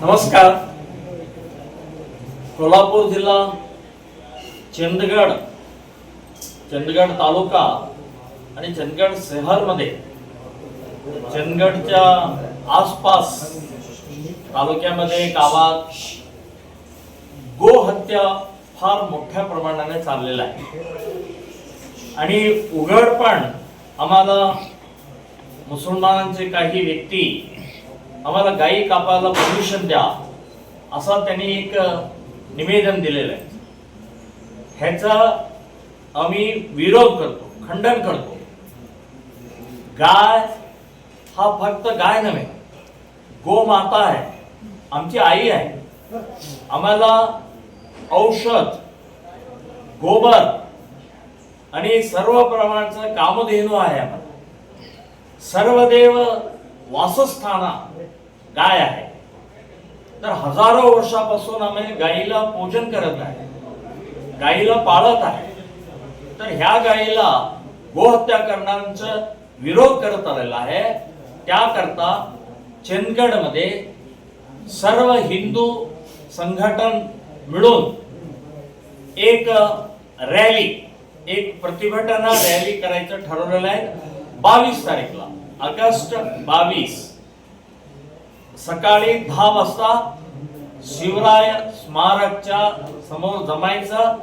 नमस्कार. कोल्हापूर जिल्हा चंदगड चंदगड तालुका आणि चंदगड शहरमध्ये चंदगडच्या आसपास तालुक्यामध्ये गावात गोहत्या फार मोठ्या प्रमाणाने चाललेला आहे. आणि उघडपण आम्हाला मुसलमानांचे काही व्यक्ती आम्हाला गायी कापायला परमिशन द्या असा त्यांनी एक निवेदन दिलेलं आहे. ह्याचा आम्ही विरोध करतो खंडन करतो. गाय हा फक्त गाय नव्हे गोमाता आहे आमची आई आहे. आम्हाला औषध गोबर आणि सर्व प्रमाणचं कामधेनू आहे आम्हाला. सर्वदेव वासस्थाना गाय आहे. तर हजारो वर्षापासून आम्ही गायीला पूजन करत आहे. गायीला पाळत आहे. तर ह्या गायीला गोहत्या करणाऱ्यांचा विरोध करत आलेला आहे. त्याकरता चंदगडमध्ये सर्व हिंदू संघटन मिळून एक रॅली एक प्रतिभटना रॅली करायचं ठरवलेलं आहे. बावीस तारीखला. ऑगस्ट बावीस. सकाळी दहा वाजता शिवराय स्मारकच्या समोर जमायचं.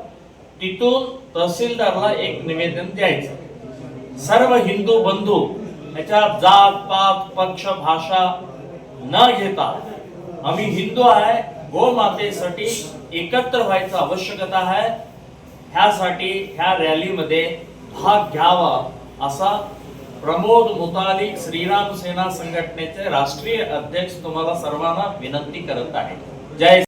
तिथून तहसीलदारला एक निवेदन द्यायचं. सर्व हिंदू बंधू याच्यात जात पात पक्ष भाषा न घेता आम्ही हिंदू आहे गोमातेसाठी एकत्र व्हायचं आवश्यकता आहे. ह्यासाठी ह्या रॅलीमध्ये भाग घ्यावा असा प्रमोद मुतालिक श्रीराम सेना संघटनेचे राष्ट्रीय अध्यक्ष तुम्हाला सर्वांना विनंती करत आहे जय